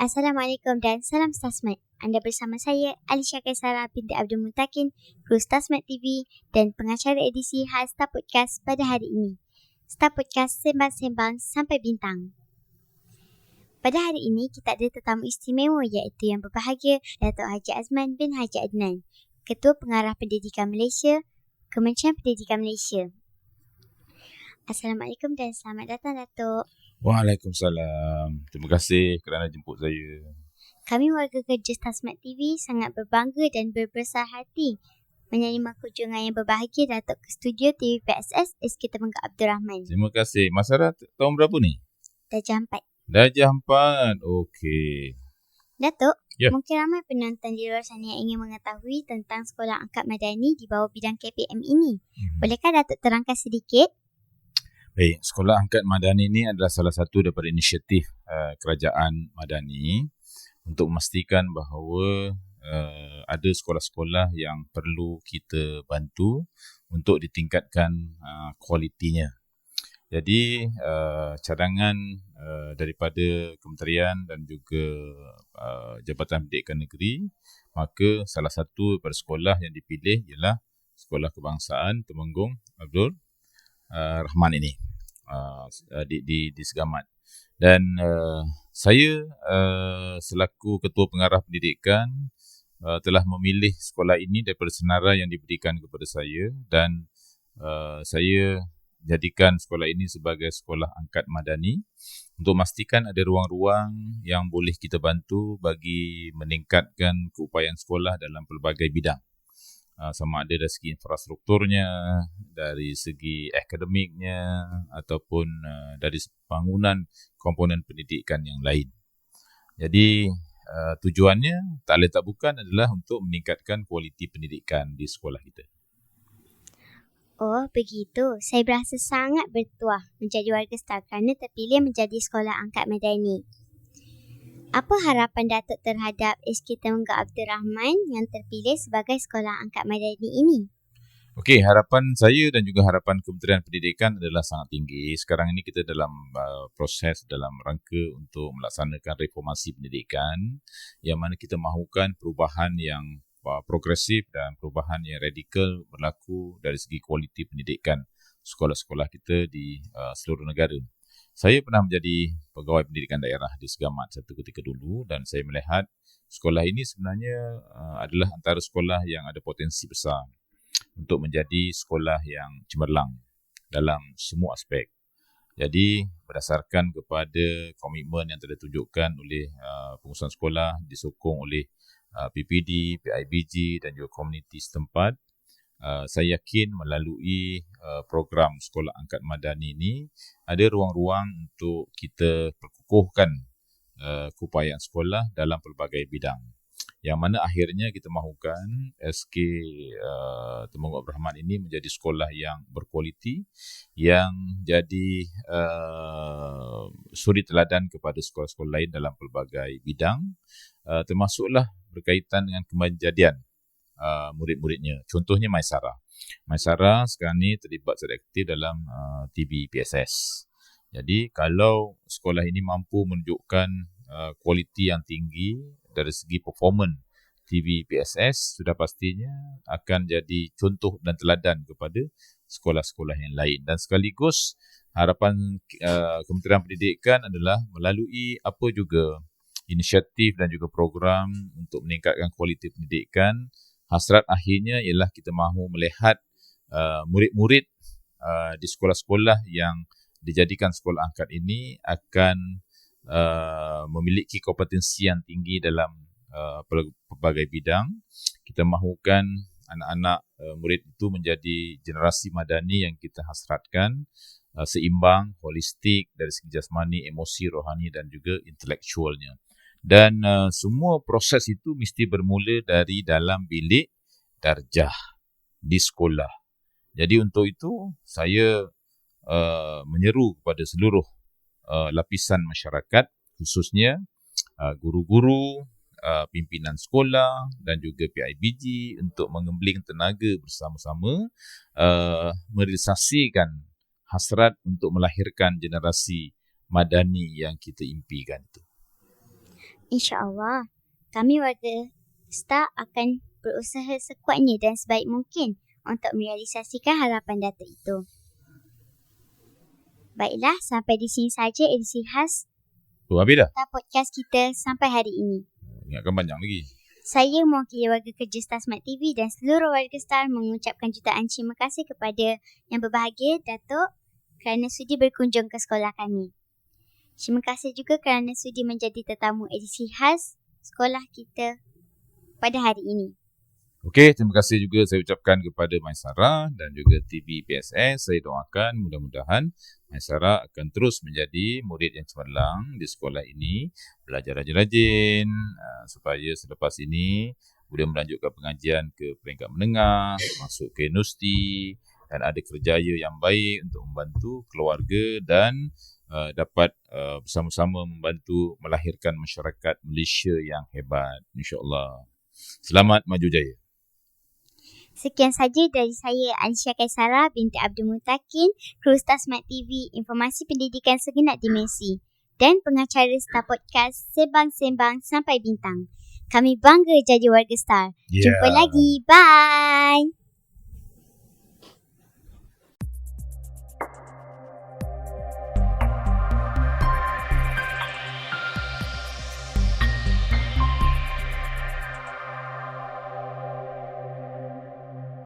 Assalamualaikum dan salam Stasmat. Anda bersama saya, Alisha Kaisara binti Abdul Mutakin, kru Stasmat TV dan pengacara edisi khas Star Podcast pada hari ini. Star Podcast Sembang-Sembang Sampai Bintang. Pada hari ini, kita ada tetamu istimewa iaitu yang berbahagia Datuk Haji Azman bin Haji Adnan, Ketua Pengarah Pendidikan Malaysia, Kementerian Pendidikan Malaysia. Assalamualaikum dan selamat datang Datuk. Waalaikumsalam. Terima kasih kerana jemput saya. Kami warga kerja Tasmat TV sangat berbangga dan berbesar hati menerima kunjungan yang berbahagia Datuk ke studio TV PSS SK Temenggak Abdul Rahman. Terima kasih. Masara tahun berapa ni? Darjah 4. Darjah 4. Okey. Datuk, Ya. mungkin ramai penonton di luar sana yang ingin mengetahui tentang Sekolah Angkat Madani di bawah bidang KPM ini. Hmm. Bolehkah Datuk terangkan sedikit? Baik, Sekolah Angkat Madani ini adalah salah satu daripada inisiatif uh, kerajaan Madani untuk memastikan bahawa uh, ada sekolah-sekolah yang perlu kita bantu untuk ditingkatkan uh, kualitinya. Jadi uh, cadangan uh, daripada kementerian dan juga uh, Jabatan Pendidikan Negeri maka salah satu daripada sekolah yang dipilih ialah Sekolah Kebangsaan Temenggung Abdul uh, Rahman ini uh, di di di Segamat. Dan uh, saya uh, selaku ketua pengarah pendidikan uh, telah memilih sekolah ini daripada senarai yang diberikan kepada saya dan uh, saya jadikan sekolah ini sebagai sekolah angkat madani untuk memastikan ada ruang-ruang yang boleh kita bantu bagi meningkatkan keupayaan sekolah dalam pelbagai bidang. Uh, sama ada dari segi infrastrukturnya, dari segi akademiknya ataupun uh, dari bangunan komponen pendidikan yang lain. Jadi uh, tujuannya tak lain tak bukan adalah untuk meningkatkan kualiti pendidikan di sekolah kita. Oh, begitu. Saya berasa sangat bertuah menjadi warga Star kerana terpilih menjadi Sekolah Angkat Madani. Apa harapan Datuk terhadap SK Temenggak Abdul Rahman yang terpilih sebagai Sekolah Angkat Madani ini? Okey, harapan saya dan juga harapan Kementerian Pendidikan adalah sangat tinggi. Sekarang ini kita dalam uh, proses dalam rangka untuk melaksanakan reformasi pendidikan yang mana kita mahukan perubahan yang uh, progresif dan perubahan yang radikal berlaku dari segi kualiti pendidikan sekolah-sekolah kita di uh, seluruh negara. Saya pernah menjadi pegawai pendidikan daerah di Segamat satu ketika dulu dan saya melihat sekolah ini sebenarnya uh, adalah antara sekolah yang ada potensi besar untuk menjadi sekolah yang cemerlang dalam semua aspek. Jadi berdasarkan kepada komitmen yang telah ditunjukkan oleh uh, pengurusan sekolah disokong oleh uh, PPD, PIBG dan juga komuniti setempat, uh, saya yakin melalui uh, program Sekolah Angkat Madani ini ada ruang-ruang untuk kita perkukuhkan uh, keupayaan sekolah dalam pelbagai bidang. Yang mana akhirnya kita mahukan SK uh, Temenggung Abdul Rahman ini menjadi sekolah yang berkualiti yang jadi uh, suri teladan kepada sekolah-sekolah lain dalam pelbagai bidang uh, termasuklah berkaitan dengan kemajadian uh, murid-muridnya. Contohnya Maisara. Maisara sekarang ni terlibat secara aktif dalam uh, TB PSS. Jadi kalau sekolah ini mampu menunjukkan uh, kualiti yang tinggi dari segi performan TV PSS sudah pastinya akan jadi contoh dan teladan kepada sekolah-sekolah yang lain dan sekaligus harapan uh, Kementerian Pendidikan adalah melalui apa juga inisiatif dan juga program untuk meningkatkan kualiti pendidikan hasrat akhirnya ialah kita mahu melihat uh, murid-murid uh, di sekolah-sekolah yang dijadikan sekolah angkat ini akan uh, memiliki kompetensi yang tinggi dalam uh, pelbagai bidang. Kita mahukan anak-anak uh, murid itu menjadi generasi madani yang kita hasratkan uh, seimbang, holistik dari segi jasmani, emosi, rohani dan juga intelektualnya. Dan uh, semua proses itu mesti bermula dari dalam bilik darjah di sekolah. Jadi untuk itu saya uh, menyeru kepada seluruh uh, lapisan masyarakat khususnya uh, guru-guru, uh, pimpinan sekolah dan juga PIBG untuk mengembling tenaga bersama-sama uh, merealisasikan hasrat untuk melahirkan generasi madani yang kita impikan itu. InsyaAllah, kami warga Star akan berusaha sekuatnya dan sebaik mungkin untuk merealisasikan harapan Datuk itu. Baiklah, sampai di sini saja edisi khas Oh, habis dah? Podcast kita sampai hari ini. Ingatkan banyak lagi. Saya mewakili warga kerja Star Smart TV dan seluruh warga Star mengucapkan jutaan terima kasih kepada yang berbahagia Datuk kerana sudi berkunjung ke sekolah kami. Terima kasih juga kerana sudi menjadi tetamu edisi khas sekolah kita pada hari ini. Okey, terima kasih juga saya ucapkan kepada Maisara dan juga TV PSS. Saya doakan mudah-mudahan Maisara akan terus menjadi murid yang cemerlang di sekolah ini, belajar rajin-rajin uh, supaya selepas ini boleh melanjutkan pengajian ke peringkat menengah, masuk ke universiti dan ada kerjaya yang baik untuk membantu keluarga dan uh, dapat uh, bersama-sama membantu melahirkan masyarakat Malaysia yang hebat insya-Allah. Selamat maju jaya. Sekian saja dari saya Alicia Kaisara binti Abdul Mutakin, kru Star Smart TV, informasi pendidikan segenap dimensi dan pengacara Star Podcast Sembang-Sembang Sampai Bintang. Kami bangga jadi warga Star. Yeah. Jumpa lagi. Bye.